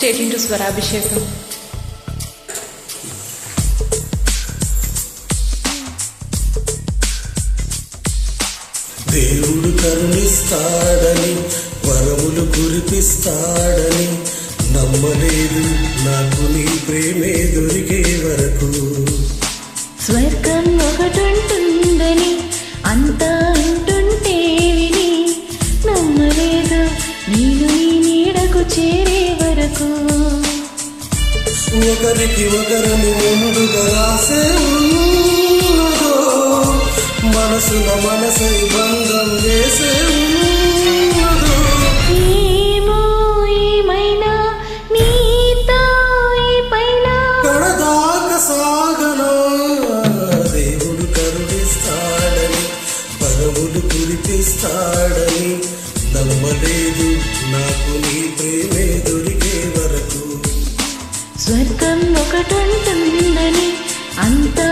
State Swarabhishekam దేవుడు కరుణిస్తాడని వరములు కురిపిస్తాడని నమ్మలేదు నాకు నీ ప్రేమే దొరికే వరకు. స్వర్గం ఒకటుంటుందని అంతా అంటుంటే విని నమ్మలేదు నేను నీ నీడకు చేరే ఒకరికి ఒకరిని ముందుగా రాసే ఉన్నదో మనసున మనసై బంధం చేసే ఉన్నదో ఏమో ఏమైనా నీతో ఈ పైన కడదాక సాగనా దేవుడు కరుణిస్తాడని పదవులు కురిపిస్తాడని నమ్మలేదు నాకు నీ ప్రేమే. స్వర్గం ఒకటుంటుందని అంతా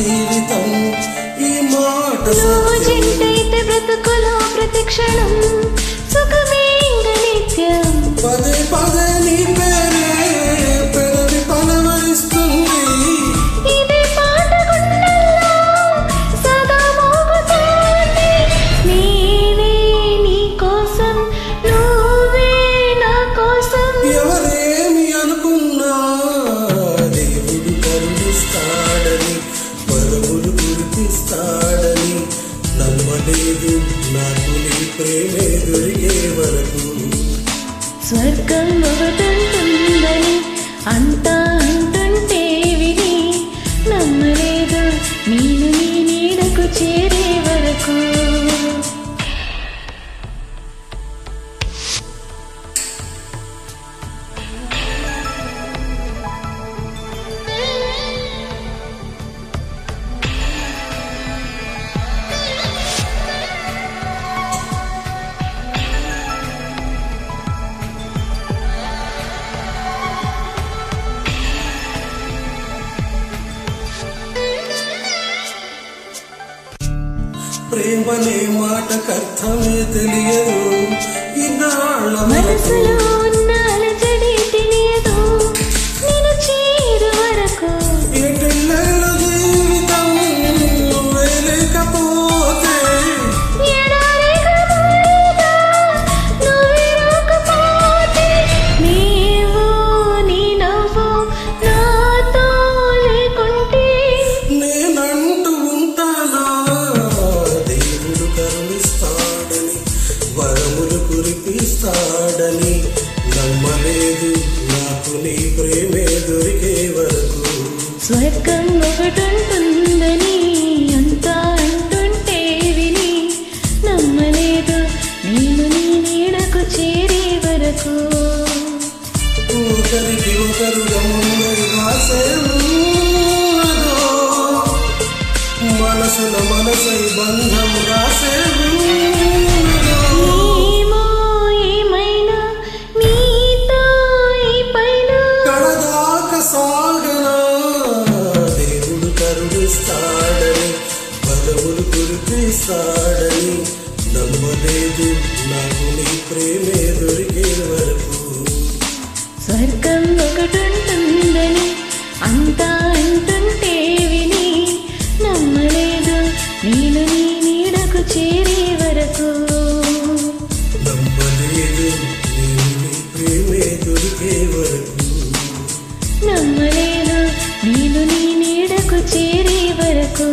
జీవితం ఈ మాట నువ్వు సత్యం జంటైతే బ్రతుకులో ప్రతి పదవులు కురిపిస్తాడని నమ్మలేదు. నాకు నీ ప్రేమే దొరికే వరకు. స్వర్గం ఒకటుంటుందని అంతా ప్రేమనే మాటకర్థమే తెలియదు. ఇన్నాళ్ళ మనసులో స్వర్గం ఒకటుంటుందని అంతా అంటుంటే విని నమ్మలేదు. నేను నీ నీడకు చేరే వరకు. ఒకరికి రాసే మనసై బంధం చేస్తాడని నమ్మలేదు. నాకు నీ ప్రేమే దొరికే వరకు. స్వర్గం ఒకటుంటుందని అంతా అంటుంటే విని నమ్మలేదు. నేను నీ నీడకు చేరే వరకు. నమ్మలేదు. నేను నీ ప్రేమే దొరికే వరకు. నమ్మలేదు. నేను నీ నీడకు చేరే వరకు.